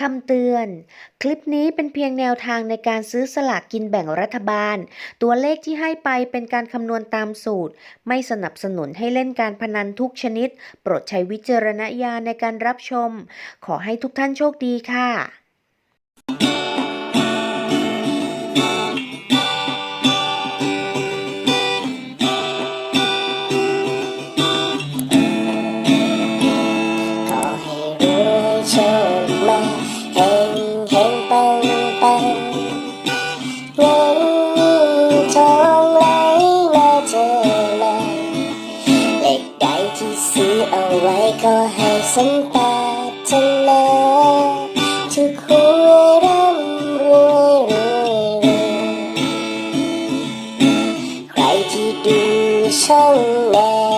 คำเตือน คลิปนี้เป็นเพียงแนวทางในการซื้อสลากกินแบ่งรัฐบาล ตัวเลขที่ให้ไปเป็นการคำนวณตามสูตร ไม่สนับสนุนให้เล่นการพนันทุกชนิด โปรดใช้วิจารณญาณในการรับชม ขอให้ทุกท่านโชคดีค่ะ ให้สมปารถนาทุกหัวร่ำรวยรวยรวยใครที่ดูช่องแน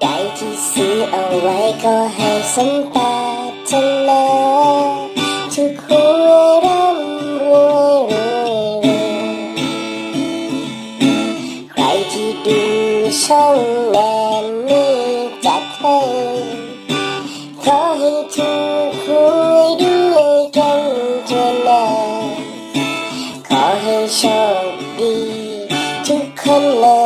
ใดที่ซื้อเอาไว้ก็ให้สมปรารถนาทุกคุยร่ำรวยรวยใครที่ดูช่องแนนนี้จัดให้ขอให้ทุกหวยด้วยกันทั่วหน้ขอให้โชคดีทุกคนเลย